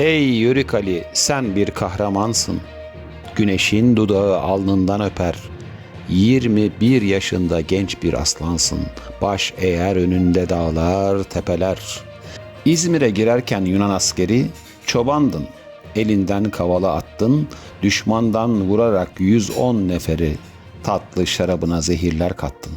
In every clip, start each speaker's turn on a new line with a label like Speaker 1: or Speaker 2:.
Speaker 1: Ey Yörük Ali sen bir kahramansın. Güneşin dudağı alnından öper. 21 yaşında genç bir aslansın. Baş eğer önünde dağlar, tepeler. İzmir'e girerken Yunan askeri çobandın. Elinden kavala attın, düşmandan vurarak 110 neferi tatlı şarabına zehirler kattın.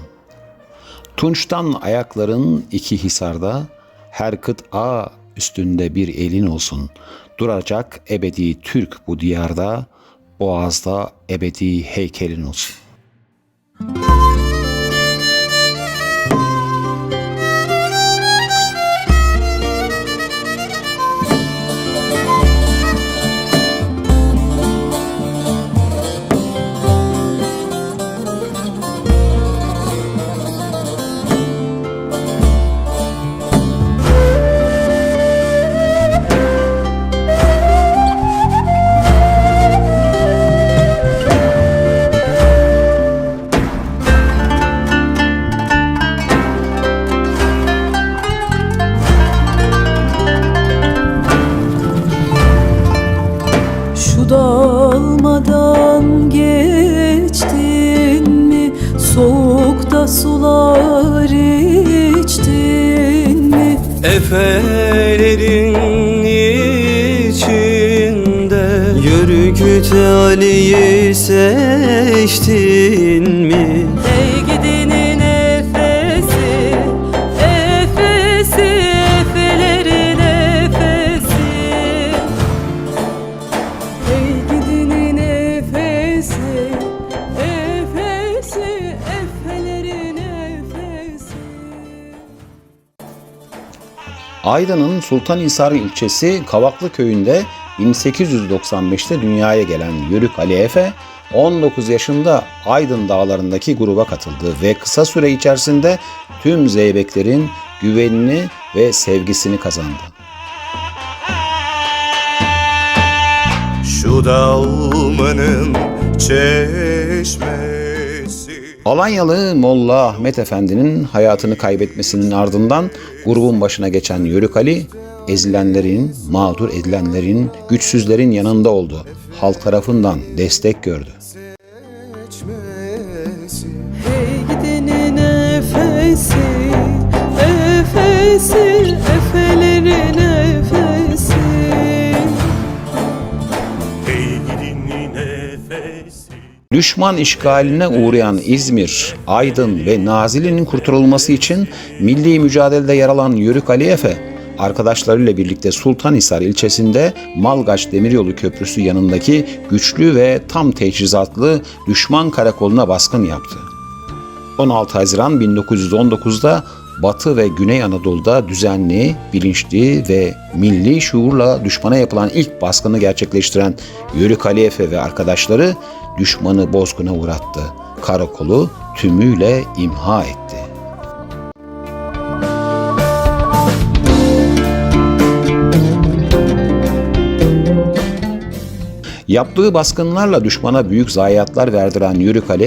Speaker 1: Tunçtan ayakların iki hisarda, her kıt a üstünde bir elin olsun. Duracak ebedi Türk bu diyarda, boğazda ebedi heykelin olsun.
Speaker 2: Mi?
Speaker 3: Efelerin içinde Yörüküt Ali'yi seçtin mi?
Speaker 1: Aydın'ın Sultanhisar ilçesi Kavaklı köyünde 1895'te dünyaya gelen Yörük Ali Efe 19 yaşında Aydın dağlarındaki gruba katıldı ve kısa süre içerisinde tüm zeybeklerin güvenini ve sevgisini kazandı.
Speaker 3: Şu dalmanın çeşmesi
Speaker 1: Alanyalı Molla Ahmet Efendi'nin hayatını kaybetmesinin ardından grubun başına geçen Yörük Ali, ezilenlerin, mağdur edilenlerin, güçsüzlerin yanında oldu. Halk tarafından destek gördü.
Speaker 3: çeşmesi
Speaker 2: Hey gidinin nefesi, efesi, efelerin efesi
Speaker 3: Ey gidin nefesi
Speaker 1: Düşman işgaline uğrayan İzmir, Aydın ve Nazilli'nin kurtarılması için milli mücadelede yer alan Yörük Ali Efe, arkadaşlarıyla birlikte Sultanhisar ilçesinde Malgaç Demiryolu Köprüsü yanındaki güçlü ve tam teçhizatlı düşman karakoluna baskın yaptı. 16 Haziran 1919'da Batı ve Güney Anadolu'da düzenli, bilinçli ve milli şuurla düşmana yapılan ilk baskını gerçekleştiren Yörük Ali Efe ve arkadaşları düşmanı bozguna uğrattı. Karakolu tümüyle imha etti. Yaptığı baskınlarla düşmana büyük zayiatlar verdiren Yörük Ali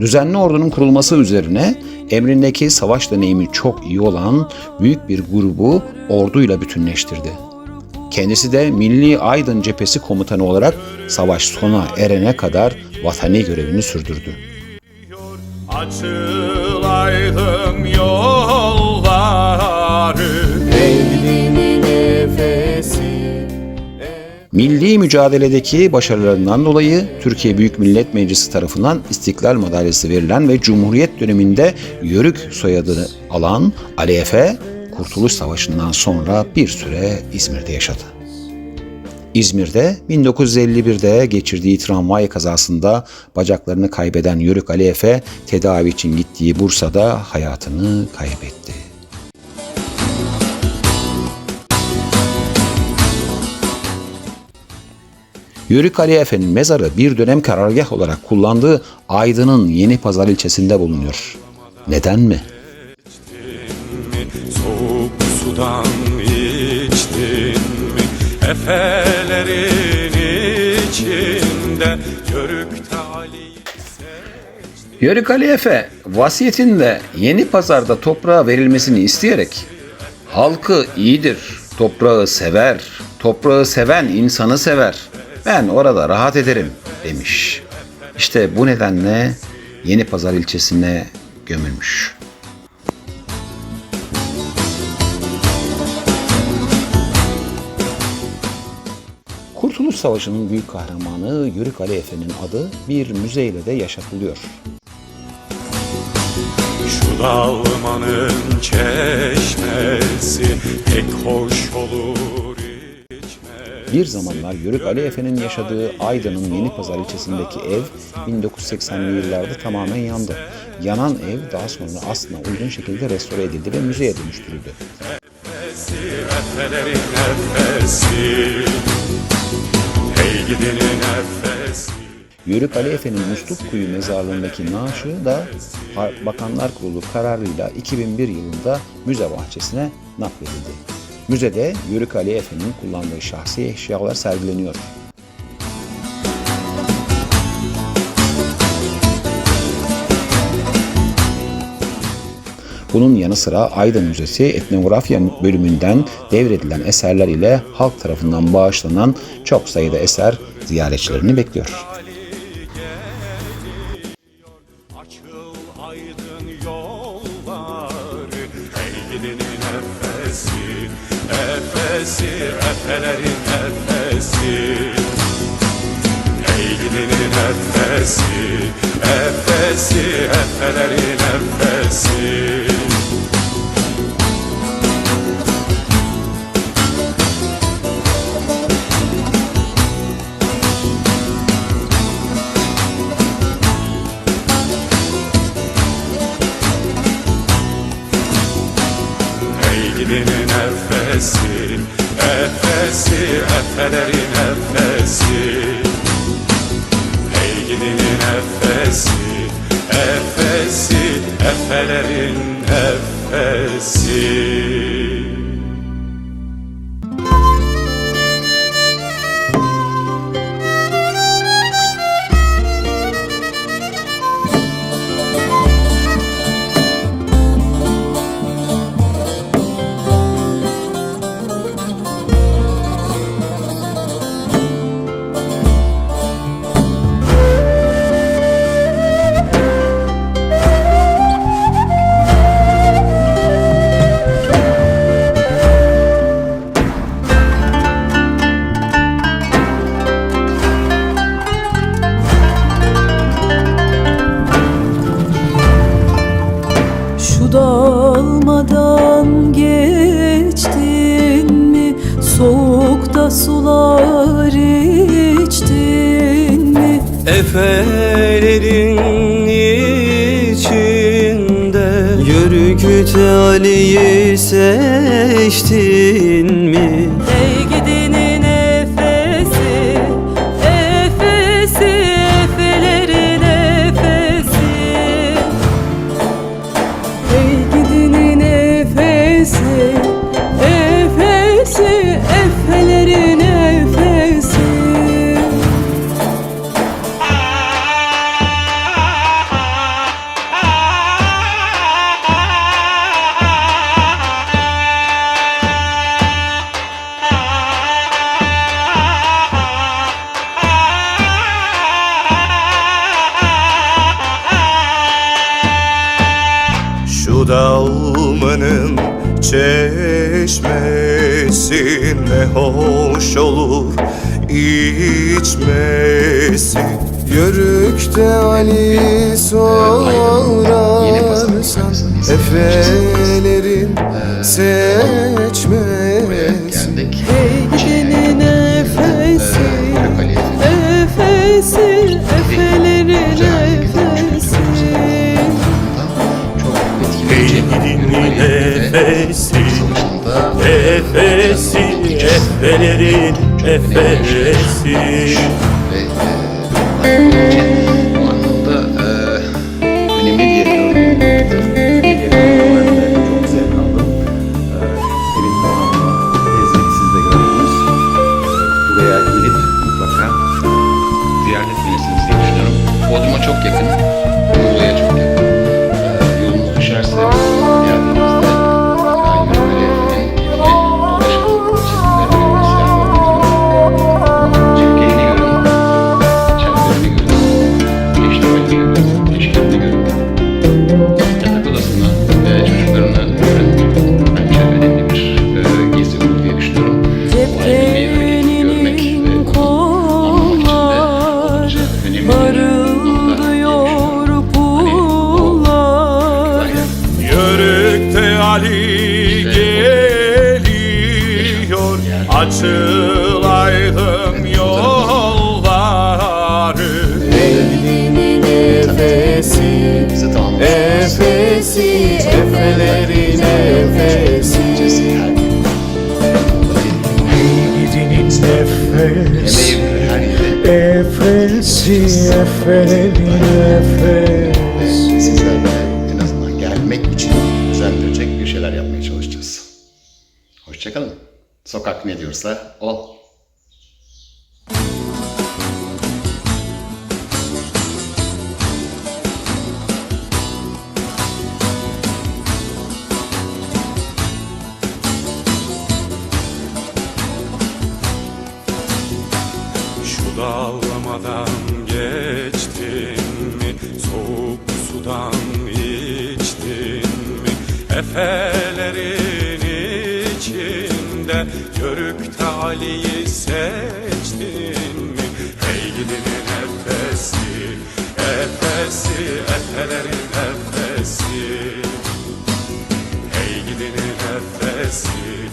Speaker 1: düzenli ordunun kurulması üzerine emrindeki savaş deneyimi çok iyi olan büyük bir grubu orduyla bütünleştirdi. Kendisi de Milli Aydın Cephesi Komutanı olarak savaş sona erene kadar vatani görevini sürdürdü.
Speaker 3: Açılaydım yolları
Speaker 1: Milli mücadeledeki başarılarından dolayı Türkiye Büyük Millet Meclisi tarafından İstiklal Madalyası verilen ve Cumhuriyet döneminde Yörük soyadını alan Ali Efe, Kurtuluş Savaşı'ndan sonra bir süre İzmir'de yaşadı. İzmir'de 1951'de geçirdiği tramvay kazasında bacaklarını kaybeden Yörük Ali Efe tedavi için gittiği Bursa'da hayatını kaybetti. Yörük Ali Efe'nin mezarı bir dönem karargah olarak kullandığı Aydın'ın Yeni Pazar ilçesinde bulunuyor. Neden mi?
Speaker 3: Soğuk sudan içtin mi? Efelerin içinde Yörükte Ali
Speaker 1: Yörük Ali Efe vasiyetinde Yeni Pazar'da toprağa verilmesini isteyerek halkı iyidir, toprağı sever, Toprağı seven insanı sever. Ben orada rahat ederim demiş. İşte bu nedenle Yeni Pazar ilçesine gömülmüş. Kurtuluş Savaşı'nın büyük kahramanı Yörük Ali Efe'nin adı bir müzeyle de yaşatılıyor.
Speaker 3: Şu dalmanın çeşmesi pek hoş olur.
Speaker 1: Bir zamanlar Yörük Ali Efe'nin yaşadığı Aydın'ın Yeni Pazar ilçesindeki ev 1980'li yıllarda tamamen yandı. Yanan ev daha sonra aslına uygun şekilde restore edildi ve müzeye dönüştürüldü. Yörük Ali Efe'nin Musluk Kuyu mezarlığındaki naaşı da Bakanlar Kurulu kararıyla 2001 yılında müze bahçesine nakledildi. Müzede Yörük Ali Efe'nin kullandığı şahsi eşyalar sergileniyor. Bunun yanı sıra Aydın Müzesi etnografya bölümünden devredilen eserler ile halk tarafından bağışlanan çok sayıda eser ziyaretçilerini bekliyor.
Speaker 3: Efelerin nefesi. Hey gidinin nefesi. Efesi Efelerin nefesi
Speaker 2: Şu dalmadan geçtin mi Soğukta sular içtin mi
Speaker 4: Efelerin içinde Yörüküt Ali'yi seçtin mi?
Speaker 3: Çeşmesi ne hoş olur içmesi
Speaker 5: Yörükte Ali sorarsan Efelerin seçmesi.
Speaker 2: Ey gidinin nefesi Efesi Efelerin efesi
Speaker 3: açılaydım yolları
Speaker 5: Eğdinin nefesi. Efesi Efelerin efesi
Speaker 6: Gidinin nefes
Speaker 1: her yeri
Speaker 6: Efesi Efelerin nefes
Speaker 1: sizlerle en azından gelmek için düzeltilecek bir şeyler yapmaya çalışacağız. Hoşçakalın. Sokak ne diyorsa o.
Speaker 3: Şu dağlamadan geçtin mi? Soğuk sudan içtin mi? Efelerin Yörükte Ali'yi seçtin mi? Hey gidinin efesi, efesi, efelerin efesi Hey gidinin efesi,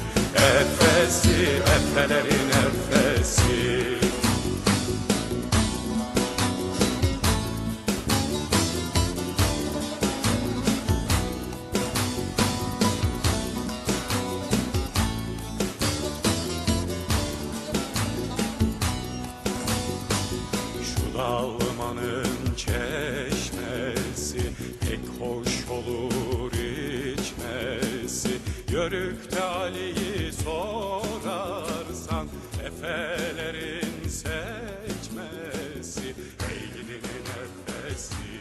Speaker 3: hoş olur içmesi Yörükte Ali'yi sorarsan Efelerin seçmesi Ey gidinin efesi